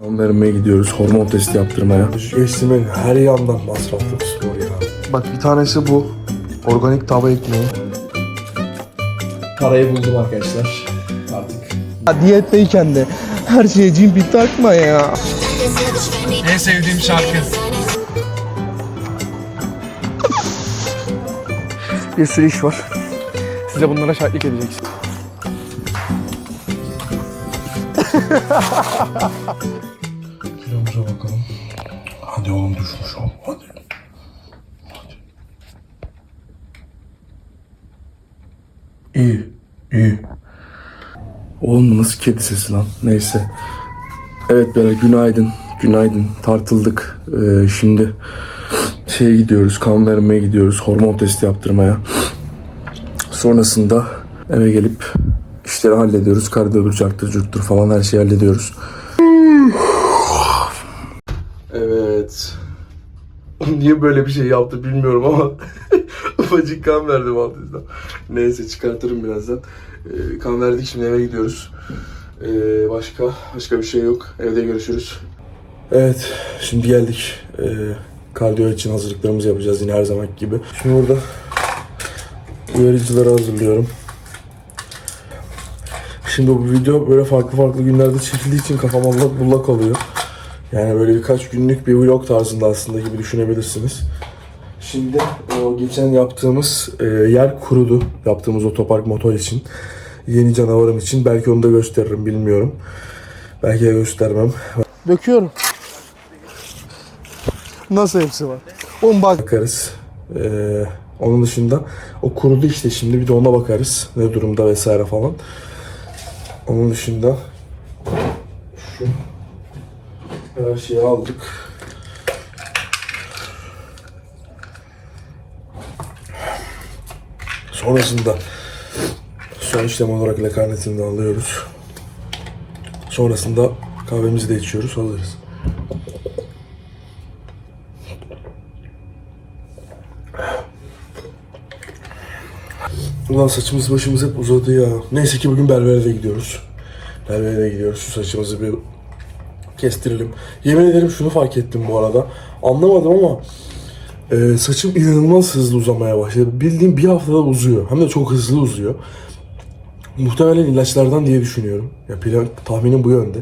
Kan vermeye gidiyoruz. Hormon testi yaptırmaya. Geçtiğimin her yandan masraflı bir spor ya. Bak bir tanesi bu. Organik tava ekmeği. Parayı buldum arkadaşlar. Artık. Ya diyetteyken de her şeye cimpi takma ya. En sevdiğim şarkı. Bir sürü iş var. Size bunlara şahitlik edeceksin. Kilomuza bakalım. Hadi oğlum düşmüş ol. Hadi. Hadi. İyi. iyi. Oğlum nasıl kedi sesi lan? Neyse. Evet beyler günaydın. Günaydın. Tartıldık. Ee, şimdi şeye gidiyoruz. Kan vermeye gidiyoruz. Hormon testi yaptırmaya. Sonrasında eve gelip işleri hallediyoruz. Kardiyolur, carttır, curttur falan her şeyi hallediyoruz. Evet. Niye böyle bir şey yaptı bilmiyorum ama ufacık kan verdim altından. Neyse çıkartırım birazdan. Ee, kan verdik şimdi eve gidiyoruz. Ee, başka başka bir şey yok. Evde görüşürüz. Evet şimdi geldik. Ee, kardiyo için hazırlıklarımızı yapacağız yine her zaman gibi. Şimdi burada uyarıcıları hazırlıyorum. Şimdi bu video böyle farklı farklı günlerde çekildiği için kafam allak bullak oluyor. Yani böyle birkaç günlük bir vlog tarzında aslında gibi düşünebilirsiniz. Şimdi o geçen yaptığımız e, yer kurudu. Yaptığımız otopark motor için. Yeni canavarım için. Belki onu da gösteririm bilmiyorum. Belki de göstermem. Döküyorum. Nasıl hepsi var? Oğlum bak Bakarız. E, onun dışında o kurudu işte şimdi bir de ona bakarız. Ne durumda vesaire falan. Onun dışında şu her şeyi aldık. Sonrasında son işlem olarak lakarnetini de alıyoruz. Sonrasında kahvemizi de içiyoruz, hazırız. Ulan saçımız başımız hep uzadı ya. Neyse ki bugün berbere de gidiyoruz. Berbere gidiyoruz. Şu saçımızı bir kestirelim. Yemin ederim şunu fark ettim bu arada. Anlamadım ama e, saçım inanılmaz hızlı uzamaya başladı. Bildiğim bir haftada uzuyor. Hem de çok hızlı uzuyor. Muhtemelen ilaçlardan diye düşünüyorum. Ya plan, tahminim bu yönde.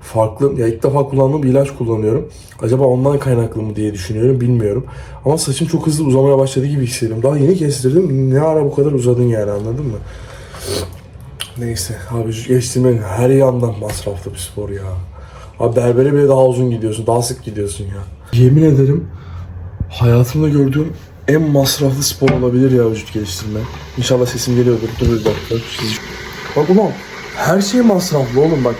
Farklı, ya ilk defa kullandığım bir ilaç kullanıyorum. Acaba ondan kaynaklı mı diye düşünüyorum, bilmiyorum. Ama saçım çok hızlı uzamaya başladı gibi hissediyorum. Daha yeni kestirdim. Ne ara bu kadar uzadın yani anladın mı? Neyse abi geçtiğimin her yandan masraflı bir spor ya. Abi berbere bile daha uzun gidiyorsun, daha sık gidiyorsun ya. Yemin ederim hayatımda gördüğüm en masraflı spor olabilir ya vücut geliştirme. İnşallah sesim geliyordur. Dur bir dakika. Bak ulan her şey masraflı oğlum bak.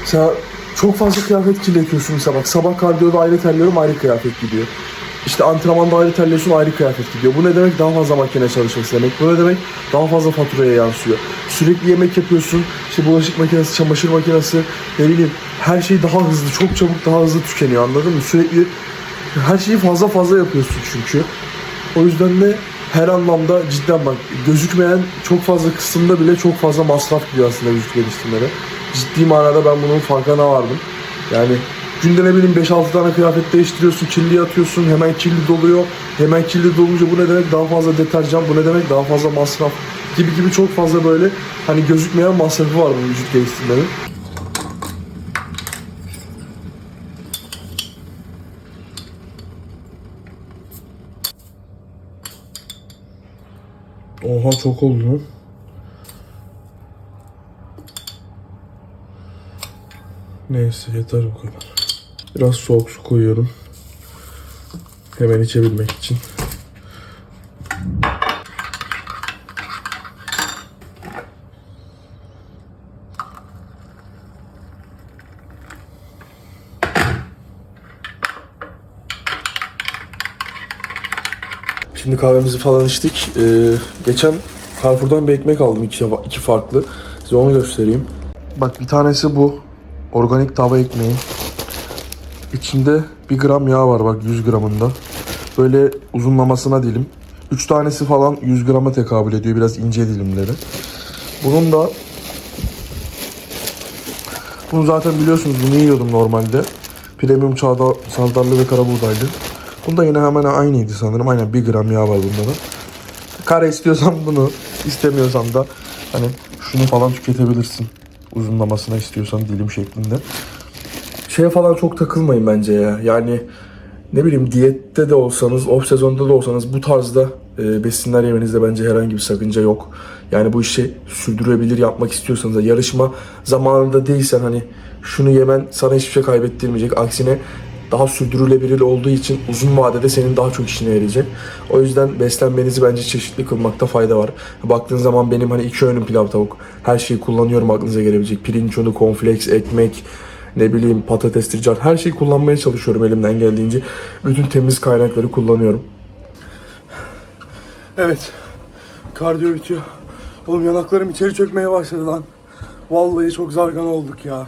Mesela çok fazla kıyafet kirletiyorsun mesela bak sabah kardiyoda ayrı terliyorum ayrı kıyafet gidiyor. İşte antrenmanda ayrı terliyorsun ayrı kıyafet gidiyor. Bu ne demek? Daha fazla makine çalışması demek. Bu ne demek? Daha fazla faturaya yansıyor. Sürekli yemek yapıyorsun. İşte bulaşık makinesi, çamaşır makinesi, ne bileyim her şey daha hızlı, çok çabuk daha hızlı tükeniyor anladın mı? Sürekli her şeyi fazla fazla yapıyorsun çünkü. O yüzden de her anlamda cidden bak gözükmeyen çok fazla kısımda bile çok fazla masraf gidiyor aslında vücut geliştirmede. Ciddi manada ben bunun farkına vardım. Yani günde ne bileyim 5-6 tane kıyafet değiştiriyorsun, kirli atıyorsun, hemen kirli doluyor. Hemen kirli dolunca bu ne demek? Daha fazla deterjan, bu ne demek? Daha fazla masraf gibi gibi çok fazla böyle hani gözükmeyen masrafı var bu vücut geliştirmenin. Oha çok oldu. Neyse yeter bu kadar. Biraz soğuk su koyuyorum. Hemen içebilmek için. Şimdi kahvemizi falan içtik. Ee, geçen Carrefour'dan bir ekmek aldım iki, iki farklı. Size onu göstereyim. Bak bir tanesi bu. Organik tava ekmeği. İçinde bir gram yağ var bak 100 gramında. Böyle uzunlamasına dilim. 3 tanesi falan 100 grama tekabül ediyor. Biraz ince dilimleri. Bunun da Bunu zaten biliyorsunuz bunu yiyordum normalde. Premium çağda, sardallı ve karabuğdaylı. Bunda yine hemen aynıydı sanırım. Aynen 1 gram yağ var bunda da. Kare istiyorsan bunu, istemiyorsan da hani şunu falan tüketebilirsin. Uzunlamasına istiyorsan dilim şeklinde. Şeye falan çok takılmayın bence ya. Yani ne bileyim diyette de olsanız, off sezonda da olsanız bu tarzda e, besinler yemenizde bence herhangi bir sakınca yok. Yani bu işi sürdürebilir yapmak istiyorsanız da yarışma zamanında değilsen hani şunu yemen sana hiçbir şey kaybettirmeyecek. Aksine daha sürdürülebilir olduğu için uzun vadede senin daha çok işine yarayacak. O yüzden beslenmenizi bence çeşitli kılmakta fayda var. Baktığın zaman benim hani iki öğünüm pilav tavuk. Her şeyi kullanıyorum aklınıza gelebilecek. Pirinç unu, cornflakes, ekmek, ne bileyim patatestir, car her şeyi kullanmaya çalışıyorum elimden geldiğince. Bütün temiz kaynakları kullanıyorum. Evet. Kardiyo bitiyor. Oğlum yanaklarım içeri çökmeye başladı lan. Vallahi çok zargan olduk ya.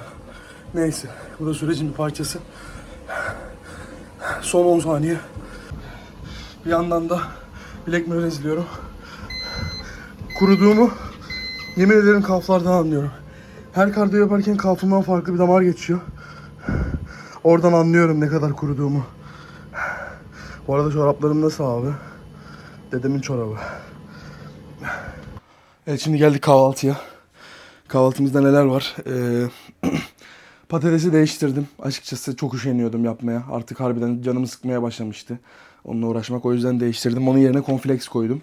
Neyse. Bu da sürecin bir parçası. Son 10 saniye. Bir yandan da Black Mirror izliyorum. Kuruduğumu yemin ederim kalflardan anlıyorum. Her kardiyo yaparken kalfımdan farklı bir damar geçiyor. Oradan anlıyorum ne kadar kuruduğumu. Bu arada çoraplarım nasıl abi? Dedemin çorabı. Evet şimdi geldik kahvaltıya. Kahvaltımızda neler var? Ee, patatesi değiştirdim. Açıkçası çok üşeniyordum yapmaya. Artık harbiden canımı sıkmaya başlamıştı. Onunla uğraşmak. O yüzden değiştirdim. Onun yerine cornflakes koydum.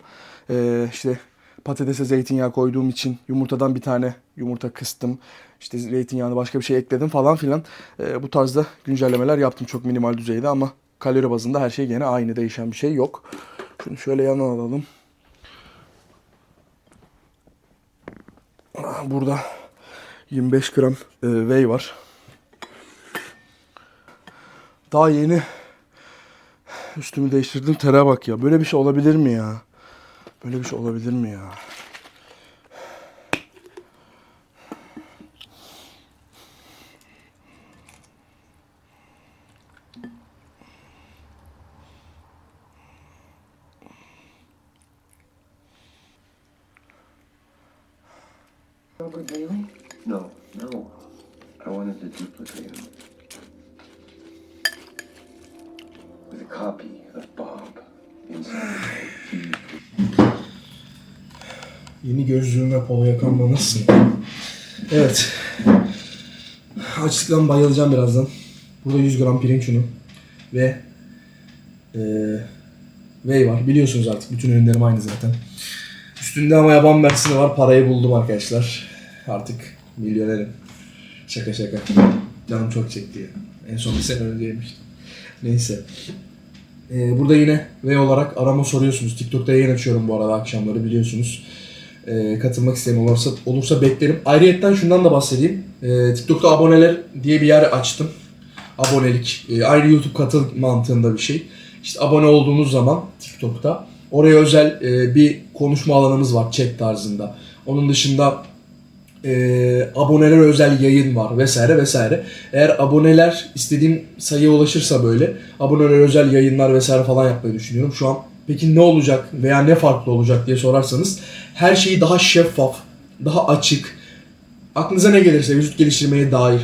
Ee, işte patatese zeytinyağı koyduğum için yumurtadan bir tane yumurta kıstım. İşte zeytinyağını başka bir şey ekledim falan filan. Ee, bu tarzda güncellemeler yaptım çok minimal düzeyde ama kalori bazında her şey gene aynı değişen bir şey yok. Şunu şöyle yana alalım. Burada 25 gram e, whey var. Daha yeni üstümü değiştirdim. Tere bak ya. Böyle bir şey olabilir mi ya? Böyle bir şey olabilir mi ya? Bailey? No, no. I wanted to duplicate him. With a copy of Bob inside Yeni gözlüğüm ve polo yakamla nasıl? Evet. Açlıktan bayılacağım birazdan. Burada 100 gram pirinç unu ve eee whey var. Biliyorsunuz artık bütün ürünlerim aynı zaten. Üstünde ama yaban mersini var. Parayı buldum arkadaşlar. Artık milyonerim. Şaka şaka. Canım çok çekti ya. En son bir sene önce. Neyse. Ee, burada yine V olarak arama soruyorsunuz. TikTok'ta yayın açıyorum bu arada akşamları biliyorsunuz. Ee, katılmak isteyen olursa, olursa beklerim. Ayrıyetten şundan da bahsedeyim. Ee, TikTok'ta aboneler diye bir yer açtım. Abonelik. Ee, ayrı YouTube katıl mantığında bir şey. İşte abone olduğunuz zaman TikTok'ta oraya özel e, bir konuşma alanımız var chat tarzında. Onun dışında e, abonelere özel yayın var vesaire vesaire. Eğer aboneler istediğim sayıya ulaşırsa böyle abonelere özel yayınlar vesaire falan yapmayı düşünüyorum. Şu an peki ne olacak veya ne farklı olacak diye sorarsanız her şeyi daha şeffaf, daha açık, aklınıza ne gelirse vücut geliştirmeye dair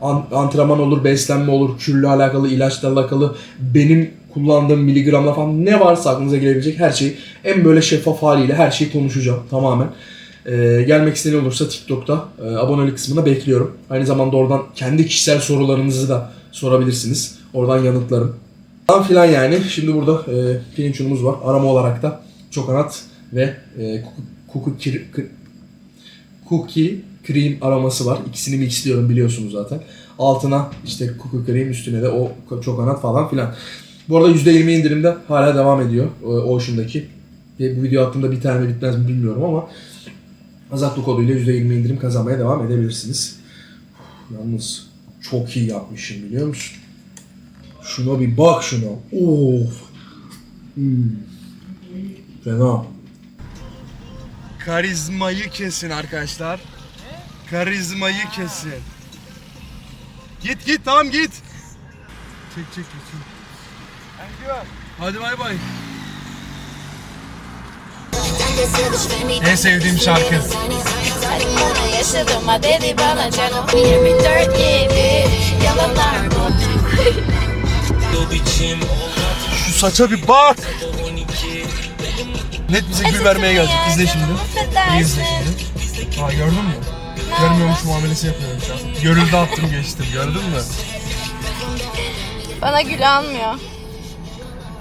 an- antrenman olur, beslenme olur, külle alakalı, ilaçla alakalı, benim kullandığım miligramla falan ne varsa aklınıza gelebilecek her şeyi en böyle şeffaf haliyle her şeyi konuşacağım tamamen. Ee, gelmek isteyen olursa TikTok'ta e, abonelik kısmına bekliyorum. Aynı zamanda oradan kendi kişisel sorularınızı da sorabilirsiniz. Oradan yanıtlarım. Falan filan yani. Şimdi burada e, pirinç unumuz var. Arama olarak da çokonat ve e, cookie cream aroması var. İkisini mixliyorum biliyorsunuz zaten. Altına işte cookie cream üstüne de o çokonat falan filan. Bu arada %20 indirimde hala devam ediyor e, Ocean'daki. Bu video attığımda bir tane bitmez mi bilmiyorum ama Azatlı koduyla %20 indirim kazanmaya devam edebilirsiniz. Yalnız çok iyi yapmışım biliyor musun? Şuna bir bak şuna. Of. Hmm. Fena. Karizmayı kesin arkadaşlar. Karizmayı kesin. Git git tamam git. Çek çek çek. Hadi bay bay. En sevdiğim şarkı. Yaşadığıma dedi bana canım 24 gibi yalanlar bu Şu saça bir bak. Net bize gül vermeye geldik. İzle şimdi. İyi izle şimdi. Aa gördün mü? Görmüyormuş muamelesi yapıyorum şu an. Görüldü attım geçtim gördün mü? Bana gül almıyor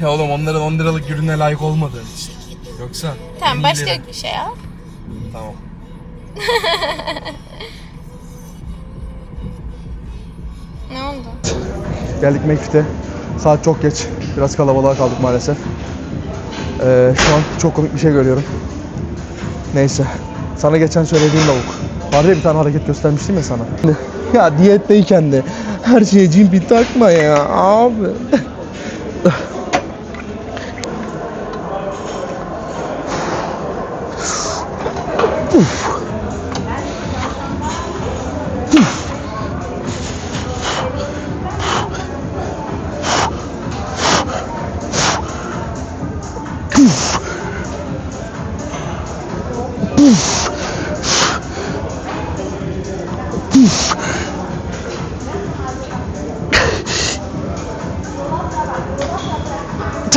Ya oğlum onların 10 liralık ürüne layık olmadığın için. Yoksa Tamam başka bir şey al Tamam. Ne oldu? Geldik Mekfit'e. Saat çok geç. Biraz kalabalığa kaldık maalesef. Ee, şu an çok komik bir şey görüyorum. Neyse. Sana geçen söylediğim lavuk. Vardı ya bir tane hareket göstermiştim ya sana. Ya diyetteyken de her şeye cimpi takma ya abi.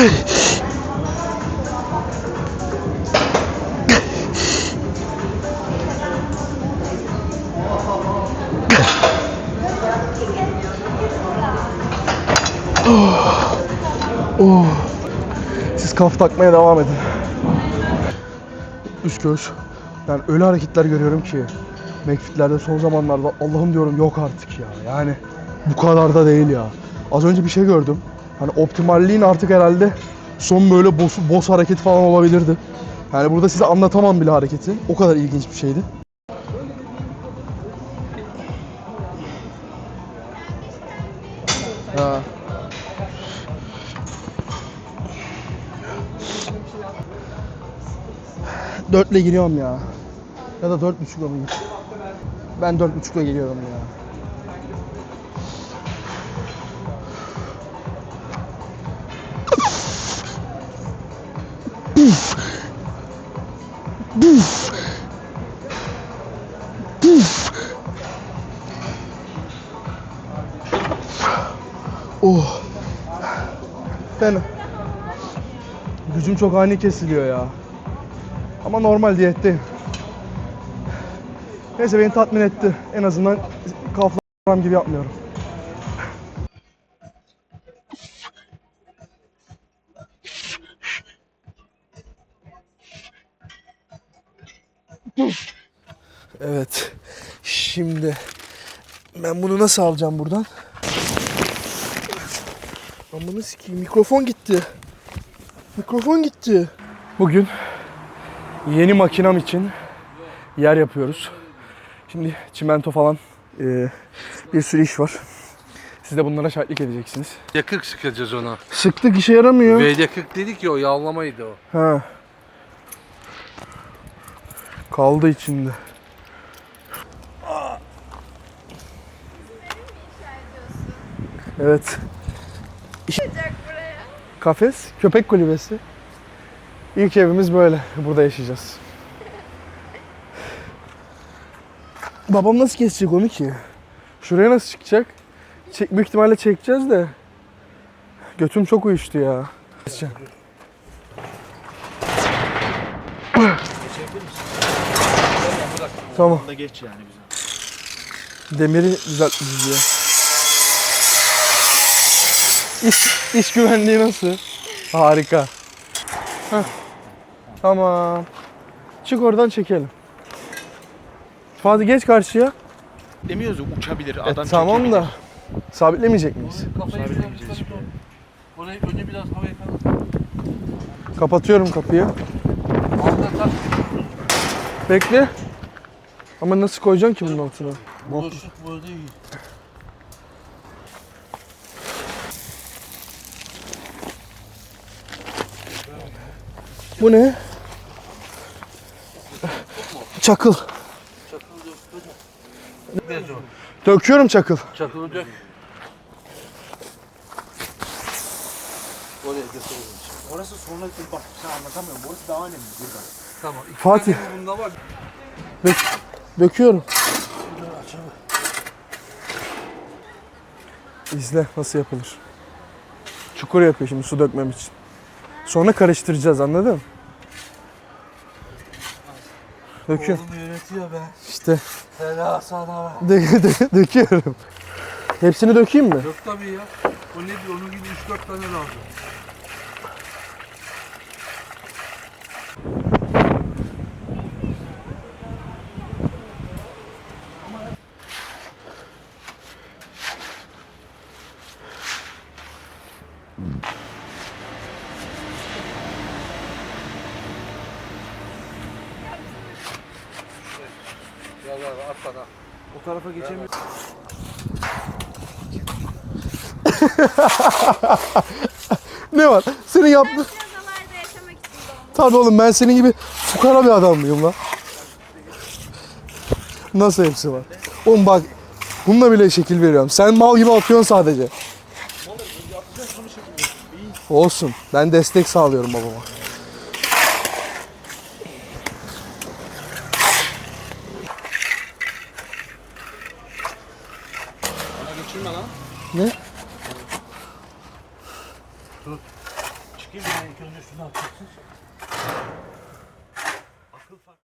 Siz kaf takmaya devam edin. Üst göz. Yani öyle hareketler görüyorum ki. McFit'lerde son zamanlarda Allah'ım diyorum yok artık ya. Yani bu kadar da değil ya. Az önce bir şey gördüm. Hani optimalliğin artık herhalde son böyle boss, boss hareketi falan olabilirdi. Yani burada size anlatamam bile hareketi. O kadar ilginç bir şeydi. Ha. Dörtle giriyorum ya. Ya da dört buçukla mı? Ben dört buçukla geliyorum ya. Oh. Ben gücüm çok ani kesiliyor ya. Ama normal diyetteyim. Neyse beni tatmin etti. En azından kaflam gibi yapmıyorum. Evet. Şimdi ben bunu nasıl alacağım buradan? Amına sikeyim mikrofon gitti. Mikrofon gitti. Bugün yeni makinam için yer yapıyoruz. Şimdi çimento falan e, bir sürü iş var. Siz de bunlara şahitlik edeceksiniz. Yakık sıkacağız ona. Sıktık işe yaramıyor. Ve yakık dedik ya o yağlamaydı o. Ha. Kaldı içinde. Evet. Kafes, köpek kulübesi. İlk evimiz böyle. Burada yaşayacağız. Babam nasıl kesecek onu ki? Şuraya nasıl çıkacak? Çek, büyük ihtimalle çekeceğiz de. Götüm çok uyuştu ya. Keseceğim. Tamam. geç yani güzel. Demiri düzeltmişiz ya. İş, iş güvenliği nasıl? Harika. Heh. Tamam. Çık oradan çekelim. Fazla geç karşıya. Demiyoruz ya, uçabilir E, adam tamam çekebilir. da sabitlemeyecek miyiz? Sabitlemeyeceğiz yere. Orayı önce biraz havaya kaldır. Kapatıyorum kapıyı. Altına tak. Bekle. Ama nasıl koyacaksın ki bunun altına? Boşluk burada iyi. Bu ne? Çakıl. Döküyorum çakıl. Çakılı dök. Oraya. Orası sonra bak sen anlatamıyorum. Orası daha önemli burada. Tamam. iki Fatih. tane Bunda var. Dök- döküyorum. İzle nasıl yapılır. Çukur yapıyor şimdi su dökmem için. Sonra karıştıracağız anladın mı? Döküyorum. Oğlum yönetiyor be. İşte Helal sana be. dö- dö- döküyorum. Hepsini dökeyim mi? Yok tabii ya. O ne diyor? Onun gibi 3-4 tane lazım. Gel gel atla da. O tarafa geçemiyor. Ne var? Senin yaptığın... Tabii oğlum ben senin gibi fukara bir adam mıyım lan? Nasıl hepsi var? Oğlum bak bununla bile şekil veriyorum. Sen mal gibi atıyorsun sadece. Olsun. Ben destek sağlıyorum babama.